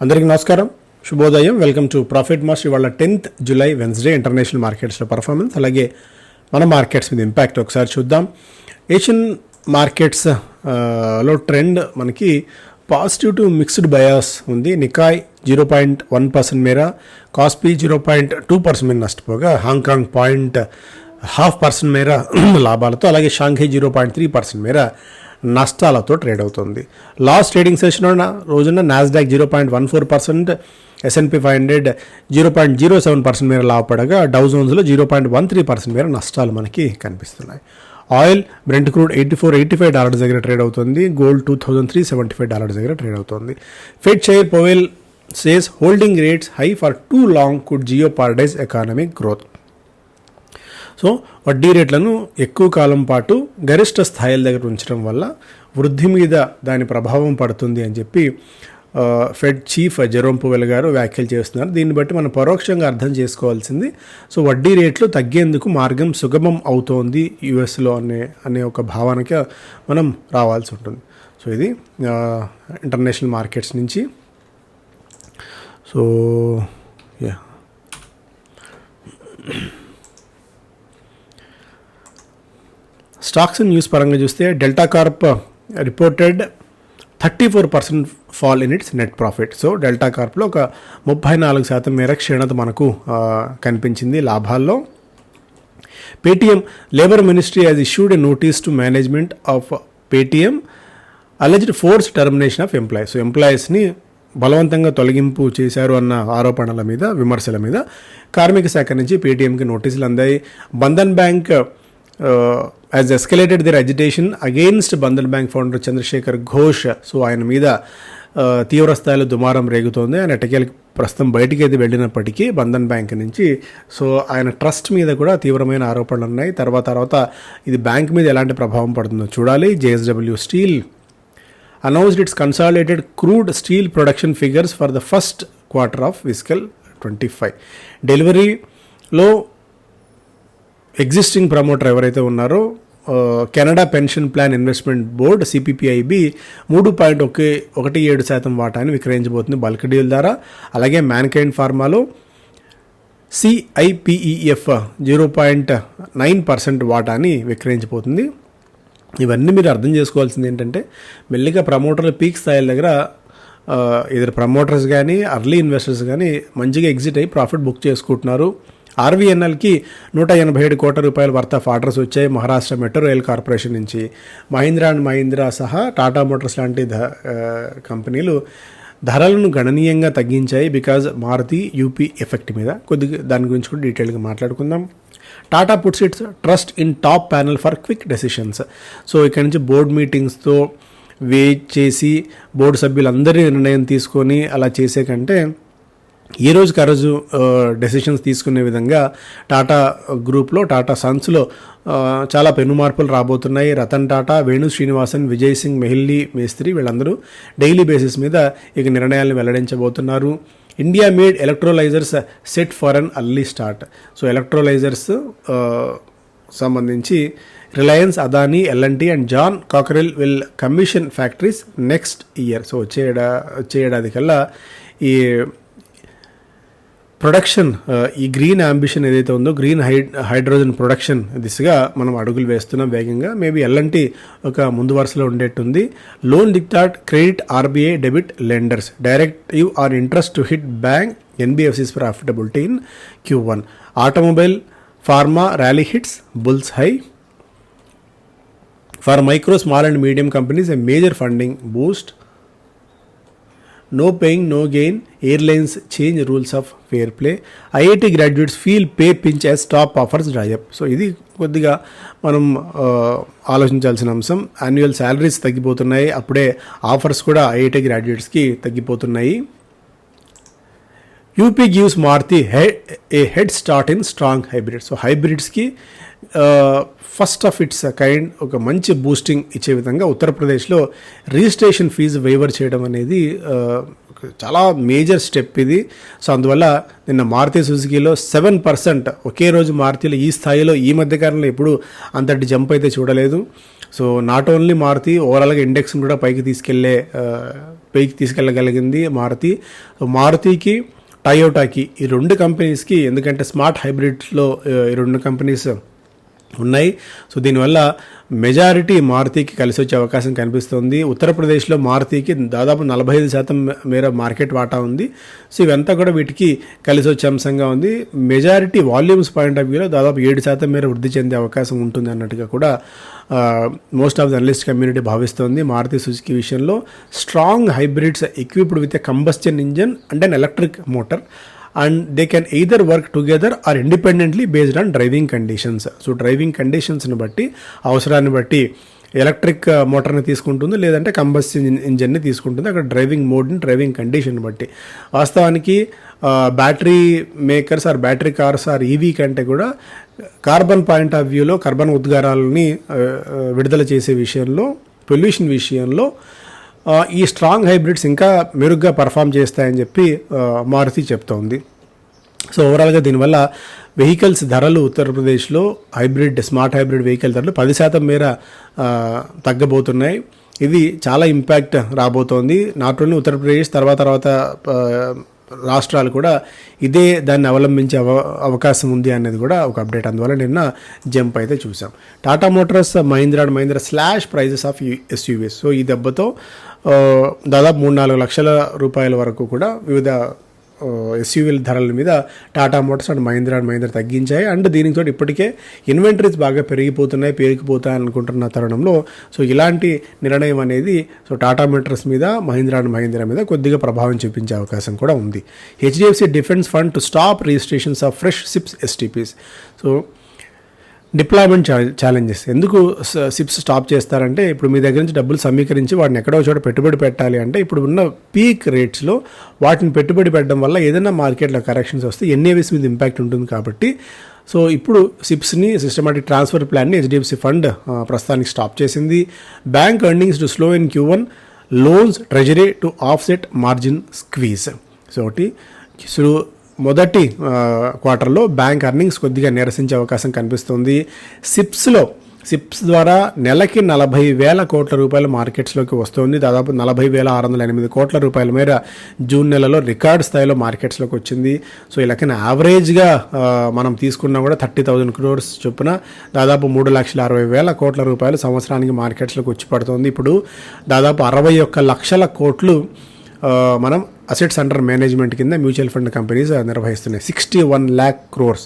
అందరికీ నమస్కారం. శుభోదయం. వెల్కమ్ టు ప్రాఫిట్ మాస్ ఇవాళ టెన్త్ జూలై వెన్స్డే ఇంటర్నేషనల్ మార్కెట్స్లో పర్ఫార్మెన్స్ అలాగే మన మార్కెట్స్ మీద ఇంపాక్ట్ ఒకసారి చూద్దాం. ఏషియన్ మార్కెట్స్ uh, లో ట్రెండ్ మనకి పాజిటివ్ టు మిక్స్డ్ బయాస్ ఉంది. Nikkei zero point one percent మేర Kospi zero point two percent మీద నష్టపోగా Hong Kong point half percent మేర లాభాలతో అలాగే Shanghai zero point three percent మేర నష్టాలతో ట్రేడ్ అవుతుంది. లాస్ట్ ట్రేడింగ్ సెషన్ రోజున Nasdaq zero point one four percent S and P five hundred zero point zero seven percent మేర లాభపడగా Dow జోన్స్లో zero point one three percent మేర నష్టాలు మనకి కనిపిస్తున్నాయి. Oil Brent crude eighty four eighty five dollars దగ్గర trade అవుతుంది. Gold two thousand three seventy five dollars దగ్గర trade అవుతుంది. Fed chair Powell says holding rates high for too long could jeopardise economic growth so వడ్డీ రేట్లను ఎక్కువ కాలం పాటు గరిష్ట స్థాయిల దగ్గర ఉంచడం వల్ల వృద్ధి మీద దాని ప్రభావం పడుతుంది అని చెప్పి ఫెడ్ చీఫ్ జెరోమ్ పువెల్ గారు వ్యాఖ్యలు చేస్తున్నారు. దీన్ని బట్టి మనం పరోక్షంగా అర్థం చేసుకోవాల్సింది సో వడ్డీ రేట్లు తగ్గేందుకు మార్గం సుగమం అవుతోంది యుఎస్లో అనే అనే ఒక భావనకి మనం రావాల్సి ఉంటుంది. సో ఇది ఇంటర్నేషనల్ మార్కెట్స్ నుంచి. సో యా స్టాక్స్ న్యూస్ పరంగా చూస్తే Delta Corp reported thirty four percent fall in its net profit. So Delta కార్ప్లో ఒక ముప్పై నాలుగు శాతం మేర క్షీణత మనకు కనిపించింది లాభాల్లో. Paytm labour ministry has issued a notice to management of Paytm alleged forced termination of employees so ఎంప్లాయీస్ని బలవంతంగా తొలగింపు చేశారు అన్న ఆరోపణల మీద విమర్శల మీద. కార్మిక శాఖ నుంచి పేటీఎంకి నోటీసులు అందాయి. Bandhan bank has escalated their agitation against Bandhan bank founder Chandrashekhar Ghosh so ఆయన మీద తీవ్రస్థాయిలో తీవ్ర స్థాయిలో దుమారం రేగుతోంది. ఆయన ఎటకేలకి ప్రస్తుతం బయటికి అయితే వెళ్ళినప్పటికీ బంధన్ బ్యాంక్ నుంచి సో ఆయన ట్రస్ట్ మీద కూడా తీవ్రమైన ఆరోపణలు ఉన్నాయి. తర్వాత తర్వాత ఇది బ్యాంక్ మీద ఎలాంటి ప్రభావం పడుతుందో చూడాలి. JSW steel announced its consolidated crude steel production figures for the first quarter of fiscal twenty five డెలివరీలో existing promoter ఎవరైతే ఉన్నారో Canada pension plan investment board CPPIB మూడు పాయింట్ ఒకే ఒకటి ఏడు శాతం వాటాని విక్రయించబోతుంది బల్క్ డీల్ ద్వారా. అలాగే Mankind ఫార్మాలో CIPEF zero point nine percent వాటాని విక్రయించబోతుంది. ఇవన్నీ మీరు అర్థం చేసుకోవాల్సింది ఏంటంటే మెల్లిగా ప్రమోటర్ల పీక్ స్థాయిల దగ్గర ఇద్దరు ప్రమోటర్స్ కానీ అర్లీ ఇన్వెస్టర్స్ కానీ మంచిగా ఎగ్జిట్ అయ్యి ప్రాఫిట్ బుక్ చేసుకుంటున్నారు. ఆర్వీఎన్ఎల్కి నూట ఎనభై ఏడు కోట్ల రూపాయల వర్త్ ఆఫ్ ఆర్డర్స్ వచ్చాయి మహారాష్ట్ర మెట్రో రైల్ కార్పొరేషన్ నుంచి. మహీంద్రా అండ్ మహీంద్రా సహా టాటా మోటార్స్ లాంటి ధ- కంపెనీలు ధరలను గణనీయంగా తగ్గించాయి బికాజ్ మారుతి యూపీ ఎఫెక్ట్ మీద. కొద్దిగా దాని గురించి కూడా డీటెయిల్గా మాట్లాడుకుందాం. Tata puts its trust in top panel for quick decisions. So ఇక్కడ నుంచి బోర్డ్ మీటింగ్స్తో వెయిట్ చేసి బోర్డు సభ్యులందరి నిర్ణయం తీసుకొని అలా చేసే కంటే ఈ రోజుకి ఆ రోజు డెసిషన్స్ తీసుకునే విధంగా టాటా గ్రూప్లో టాటా సన్స్లో చాలా పెను మార్పులు రాబోతున్నాయి. రతన్ టాటా వేణు శ్రీనివాసన్ విజయ్ సింగ్ మెహిల్లీ మేస్త్రి వీళ్ళందరూ డైలీ బేసిస్ మీద ఇక నిర్ణయాలను వెల్లడించబోతున్నారు. India made electrolysers set for an early start so electrolysers సంబంధించి Reliance Adani L and T and John Cockerill will commission factories next year so వచ్చే వచ్చే ఏడాది కల్లా ఈ ప్రొడక్షన్ ఈ గ్రీన్ అంబిషన్ ఏదైతే ఉందో గ్రీన్ హై హైడ్రోజన్ ప్రొడక్షన్ దిశగా మనం అడుగులు వేస్తున్నాం వేగంగా. మేబీ ఎల్ఎన్టీ ఒక ముందు వరుసలో ఉండేట్టుంది. Loan dictat credit RBI debit lenders. Directive are interest to hit bank NBFCs profitability in Q one. Automobile pharma rally hits bulls high. For micro small and medium companies a major funding boost. No paying no gain airlines change rules of fair play IIT graduates feel pay pinch as top offers dry up so ఇది కొద్దిగా మనం ఆలోచించాల్సిన అంశం. Annual salaries తగ్గిపోతున్నాయి. అప్పుడే offers కూడా IIT గ్రాడ్యుయేట్స్కి తగ్గిపోతున్నాయి. UP gives Maruti hay a head start in strong hybrid so హైబ్రిడ్స్కి first of its kind ఒక మంచి బూస్టింగ్ ఇచ్చే విధంగా ఉత్తరప్రదేశ్లో రిజిస్ట్రేషన్ ఫీజు వేవర్ చేయడం అనేది చాలా మేజర్ స్టెప్ ఇది. సో అందువల్ల నిన్న మారుతి సుజుకిలో సెవెన్ పర్సెంట్ ఒకే రోజు మారుతిలో ఈ స్థాయిలో ఈ మధ్యకాలంలో ఎప్పుడు అంతటి జంప్ అయితే చూడలేదు. సో నాట్ ఓన్లీ మారుతి ఓవరాల్గా ఇండెక్స్ని కూడా పైకి తీసుకెళ్ళే పైకి తీసుకెళ్ళగలిగింది మారుతి. మారుతికి టయోటాకి ఈ రెండు కంపెనీస్కి ఎందుకంటే స్మార్ట్ హైబ్రిడ్లో ఈ రెండు కంపెనీస్ ఉన్నాయి. సో దీనివల్ల మెజారిటీ మారుతికి కలిసి వచ్చే అవకాశం కనిపిస్తుంది. ఉత్తరప్రదేశ్లో మారుతికి దాదాపు నలభై ఐదు శాతం మేర మార్కెట్ వాటా ఉంది. సో ఇవంతా కూడా వీటికి కలిసి వచ్చే అంశంగా ఉంది. మెజారిటీ వాల్యూమ్స్ పాయింట్ ఆఫ్ వ్యూలో దాదాపు ఏడు శాతం మేర వృద్ధి చెందే అవకాశం ఉంటుంది అన్నట్టుగా కూడా most of the analyst community భావిస్తోంది మారుతి సుజుకి విషయంలో. Strong hybrids equipped with a combustion engine and an electric motor and they can either work together or independently based on driving conditions so driving కండిషన్స్ని బట్టి అవసరాన్ని బట్టి electric మోటార్ని uh, తీసుకుంటుంది లేదంటే కంబస్ ఇంజిన్ని తీసుకుంటుంది. అక్కడ driving మోడ్ని driving condition బట్టి. వాస్తవానికి battery makers or battery cars or EV కంటే కూడా కార్బన్ పాయింట్ ఆఫ్ వ్యూలో కార్బన్ ఉద్గారాలని uh, uh, విడుదల చేసే విషయంలో పొల్యూషన్ విషయంలో ఈ స్ట్రాంగ్ హైబ్రిడ్స్ ఇంకా మెరుగ్గా పర్ఫామ్ చేస్తాయని చెప్పి మారుతి చెప్తోంది. సో ఓవరాల్గా దీనివల్ల వెహికల్స్ ధరలు ఉత్తరప్రదేశ్లో హైబ్రిడ్ స్మార్ట్ హైబ్రిడ్ వెహికల్ ధరలు పది శాతం మేర తగ్గబోతున్నాయి. ఇది చాలా ఇంపాక్ట్ రాబోతోంది. నాట్ ఓన్లీ ఉత్తరప్రదేశ్ తర్వాత తర్వాత రాష్ట్రాలు కూడా ఇదే దాన్ని అవలంబించే అవ అవకాశం ఉంది అనేది కూడా ఒక అప్డేట్. అందువల్ల నిన్న జంప్ అయితే చూసాం Tata Motors Mahindra and Mahindra slash prices of SUVs so ఈ దెబ్బతో దాదాపు మూడు నాలుగు లక్షల రూపాయల వరకు కూడా వివిధ ఎస్యూవీల ధరల మీద Tata Motors and Mahindra and Mahindra తగ్గించాయి. And దీనితో ఇప్పటికే ఇన్వెంటరీస్ బాగా పెరిగిపోతున్నాయి పెరిగిపోతాయి అనుకుంటున్న తరుణంలో. సో ఇలాంటి నిర్ణయం అనేది సో టాటా మోటార్స్ మీద మహీంద్రా అండ్ మహీంద్రా మీద కొద్దిగా ప్రభావం చూపించే అవకాశం కూడా ఉంది. HDFC defence fund to stop registrations of fresh SIPs STPs so deployment challenges ఎందుకు సిప్స్ స్టాప్ చేస్తారంటే ఇప్పుడు మీ దగ్గర నుంచి డబ్బులు సమీకరించి వాటిని ఎక్కడో చోట పెట్టుబడి పెట్టాలి అంటే ఇప్పుడు ఉన్న పీక్ రేట్స్లో వాటిని పెట్టుబడి పెట్టడం వల్ల ఏదైనా మార్కెట్లో కరెక్షన్స్ వస్తే ఎన్ఏవిస్ మీద ఇంపాక్ట్ ఉంటుంది కాబట్టి సో ఇప్పుడు సిప్స్ని సిస్టమాటిక్ ట్రాన్స్ఫర్ ప్లాన్ని హెచ్డిఎఫ్సి ఫండ్ ప్రస్తుతానికి స్టాప్ చేసింది. Bank earnings to slow in Q one loans treasury to offset margin squeeze so ఒకటి సో మొదటి క్వార్టర్లో బ్యాంక్ అర్నింగ్స్ కొద్దిగా నిరసించే అవకాశం కనిపిస్తుంది. సిప్స్లో సిప్స్ ద్వారా నెలకి నలభై వేల కోట్ల రూపాయలు మార్కెట్స్లోకి వస్తుంది. దాదాపు నలభై వేల ఆరు వందల ఎనిమిది కోట్ల రూపాయల మేర జూన్ నెలలో రికార్డ్ స్థాయిలో మార్కెట్స్లోకి వచ్చింది. సో ఈ లెక్కన యావరేజ్గా మనం తీసుకున్నా కూడా థర్టీ థౌజండ్ క్రోర్స్ చొప్పున దాదాపు మూడు లక్షల అరవై వేల కోట్ల రూపాయలు సంవత్సరానికి మార్కెట్స్లోకి వచ్చి పడుతుంది. ఇప్పుడు దాదాపు అరవై ఒక్క లక్షల కోట్లు మనం అసెట్స్ అండర్ మేనేజ్మెంట్ కింద మ్యూచువల్ ఫండ్ కంపెనీస్ నిర్వహిస్తున్నాయి. Sixty one lakh crores.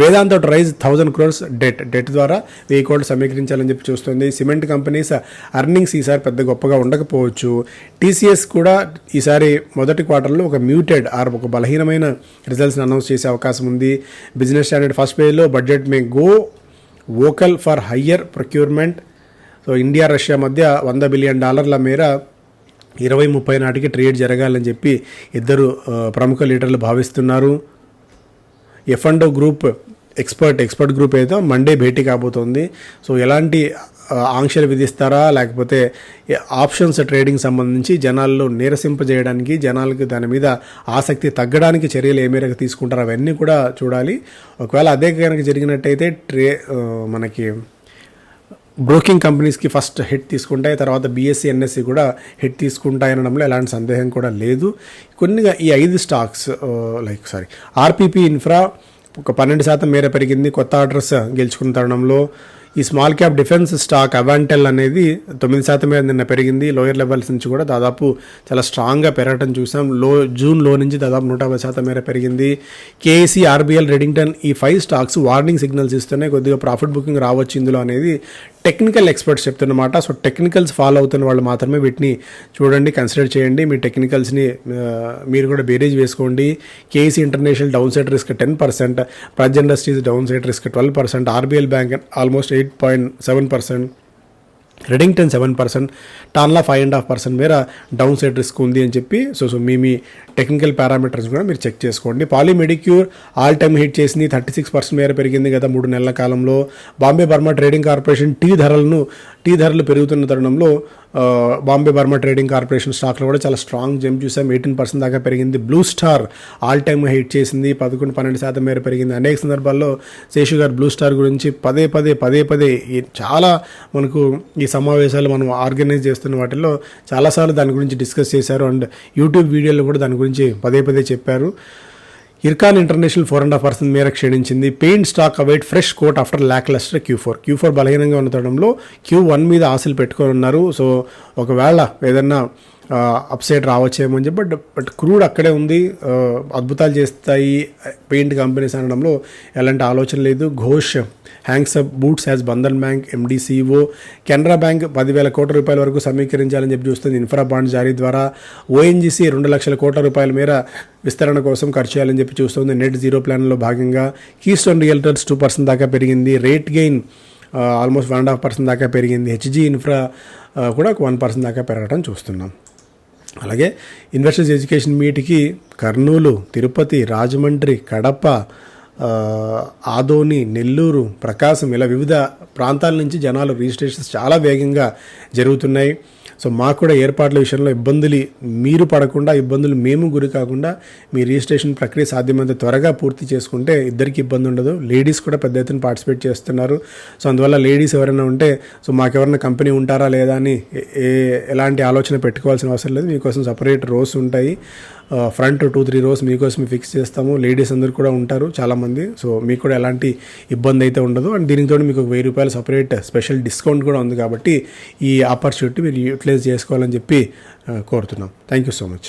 Vedanta raise thousand crores debt. Debt ద్వారా వెయ్యి కోట్లు సమీకరించాలని చెప్పి చూస్తుంది. సిమెంట్ కంపెనీస్ అర్నింగ్స్ ఈసారి పెద్ద గొప్పగా ఉండకపోవచ్చు. టీసీఎస్ కూడా ఈసారి మొదటి క్వార్టర్లో ఒక మ్యూటెడ్ ఆర్ ఒక బలహీనమైన రిజల్ట్స్ని అనౌన్స్ చేసే అవకాశం ఉంది. బిజినెస్ స్టాండర్డ్ ఫస్ట్ పేజ్లో budget may go vocal for higher procurement. So India Russia మధ్య వంద బిలియన్ డాలర్ల మేర ఇరవై ముప్పై నాటికి ట్రేడ్ జరగాలని చెప్పి ఇద్దరు ప్రముఖ లీడర్లు భావిస్తున్నారు. F and group expert expert group అయితే మండే భేటీ కాబోతోంది. సో ఎలాంటి ఆంక్షలు విధిస్తారా? లేకపోతే ఆప్షన్స్ ట్రేడింగ్ సంబంధించి జనాల్లో నీరసింపజేయడానికి జనాలకు దాని మీద ఆసక్తి తగ్గడానికి చర్యలు ఏ మేరకు తీసుకుంటారో అవన్నీ కూడా చూడాలి. ఒకవేళ అదే కనుక జరిగినట్టయితే ట్రే మనకి బ్రోకింగ్ కంపెనీస్కి ఫస్ట్ హిట్ తీసుకుంటాయి తర్వాత బీఎస్సీ ఎన్ఎస్సీ కూడా హిట్ తీసుకుంటాయి అనడంలో ఎలాంటి సందేహం కూడా లేదు. కొన్నిగా ఈ ఐదు stocks like sorry RPP infra ఒక పన్నెండు శాతం మేర పెరిగింది. కొత్త ఆర్డర్స్ గెలుచుకున్న తరుణంలో ఈ small cap defence stock Avantel అనేది తొమ్మిది శాతం మీద నిన్న పెరిగింది. లోయర్ లెవెల్స్ నుంచి కూడా దాదాపు చాలా స్ట్రాంగ్గా పెరగటం చూసాం. లో జూన్లో నుంచి దాదాపు నూట యాభై శాతం మేర పెరిగింది. కేఏసీ ఆర్బీఎల్ రెడింగ్టన్ ఈ ఫైవ్ స్టాక్స్ వార్నింగ్ సిగ్నల్స్ ఇస్తూనే కొద్దిగా ప్రాఫిట్ బుకింగ్ రావచ్చు ఇందులో అనేది టెక్నికల్ ఎక్స్పర్ట్స్ చెప్తున్నమాట. సో టెక్నికల్స్ ఫాలో అవుతున్న వాళ్ళు మాత్రమే వీటిని చూడండి కన్సిడర్ చేయండి. మీ టెక్నికల్స్ని మీరు కూడా బేరేజ్ వేసుకోండి. KC international downside risk ten percent. Praj industries downside risk twelve percent. RBL bank almost eight point seven percent Redington seven percent Tanla five and half percent మేర డౌన్ సైడ్ రిస్క్ ఉంది అని చెప్పి so so మీ మీ technical parameters కూడా మీరు check చేసుకోండి. Poly Medicure all time hit చేసింది థర్టీ సిక్స్ పర్సెంట్ మేర పెరిగింది గత మూడు నెలల కాలంలో. Bombay Burmah trading corporation tea ధరలను టీ ధరలు పెరుగుతున్న తరుణంలో బాంబే బర్మా ట్రేడింగ్ కార్పొరేషన్ స్టాక్లో కూడా చాలా స్ట్రాంగ్ జంప్ చూసాం. ఎయిటీన్ పర్సెంట్ దాకా పెరిగింది. Blue Star all time height చేసింది. పదకొండు పన్నెండు శాతం మేర పెరిగింది. అనేక సందర్భాల్లో శేషు గారు బ్లూ స్టార్ గురించి పదే పదే పదే పదే చాలా మనకు ఈ సమావేశాలు మనం ఆర్గనైజ్ చేస్తున్న వాటిల్లో చాలాసార్లు దాని గురించి డిస్కస్ చేశారు. అండ్ యూట్యూబ్ వీడియోలో కూడా దాని గురించి పదే పదే చెప్పారు. Ircon international four and half percent మేర క్షీణించింది. Pain stock await fresh quote after lacklustre Q four. Q four బలహీనంగా ఉండటంలో క్యూ వన్ మీద ఆశలు పెట్టుకొని ఉన్నారు. సో ఒకవేళ ఏదన్నా అప్సైడ్ రావచ్చేమో అని చెప్పి బట్ బట్ క్రూడ్ అక్కడే ఉంది. అద్భుతాలు చేస్తాయి. పెయింట్ కంపెనీస్ అనడంలో ఎలాంటి ఆలోచన లేదు. Ghosh. Hangs up up boots as Bandhan bank MD CEO Canara bank పదివేల కోట్ల రూపాయల వరకు సమీకరించాలని చెప్పి చూస్తుంది. ఇన్ఫ్రా బాండ్ జారీ ద్వారా ఓఎన్జీసీ రెండు లక్షల కోట్ల రూపాయల మేర విస్తరణ కోసం ఖర్చు చేయాలని చెప్పి చూస్తుంది. నెట్ జీరో ప్లాన్లో భాగంగా కీస్టోన్ రియల్టర్స్ టూ పర్సెంట్ దాకా పెరిగింది. Rate gain almost one and half percent దాకా పెరిగింది. హెచ్జీ ఇన్ఫ్రా కూడా ఒక వన్ పర్సెంట్ దాకా పెరగడం చూస్తున్నాం. అలాగే ఇన్వెస్టర్స్ ఎడ్యుకేషన్ మీట్కి కర్నూలు తిరుపతి రాజమండ్రి కడప ఆదోని నెల్లూరు ప్రకాశం ఇలా వివిధ ప్రాంతాల నుంచి జనాలు రిజిస్ట్రేషన్స్ చాలా వేగంగా జరుగుతున్నాయి. సో మాకు కూడా ఏర్పాట్ల విషయంలో ఇబ్బందులు మీరు పడకుండా ఇబ్బందులు మేము గురి కాకుండా మీ రిజిస్ట్రేషన్ ప్రక్రియ సాధ్యమైనంత త్వరగా పూర్తి చేసుకుంటే ఇద్దరికి ఇబ్బంది ఉండదు. లేడీస్ కూడా పెద్ద ఎత్తున పార్టిసిపేట్ చేస్తున్నారు. సో అందువల్ల లేడీస్ ఎవరైనా ఉంటే సో మాకెవరైనా కంపెనీ ఉంటారా లేదా అని ఏ- ఎలాంటి ఆలోచన పెట్టుకోవాల్సిన అవసరం లేదు. మీకోసం సపరేట్ రోస్ ఉంటాయి. ఫ్రంట్ టూ త్రీ రోస్ మీకోసం ఫిక్స్ చేస్తాము. లేడీస్ అందరు కూడా ఉంటారు చాలామంది. సో మీకు కూడా ఎలాంటి ఇబ్బంది అయితే ఉండదు. అండ్ దీనితో మీకు ఒక వెయ్యి రూపాయలు సపరేట్ స్పెషల్ డిస్కౌంట్ కూడా ఉంది కాబట్టి ఈ ఆపర్చునిటీ మీరు యూటిలైజ్ చేసుకోవాలని చెప్పి కోరుతున్నాం. Thank you so much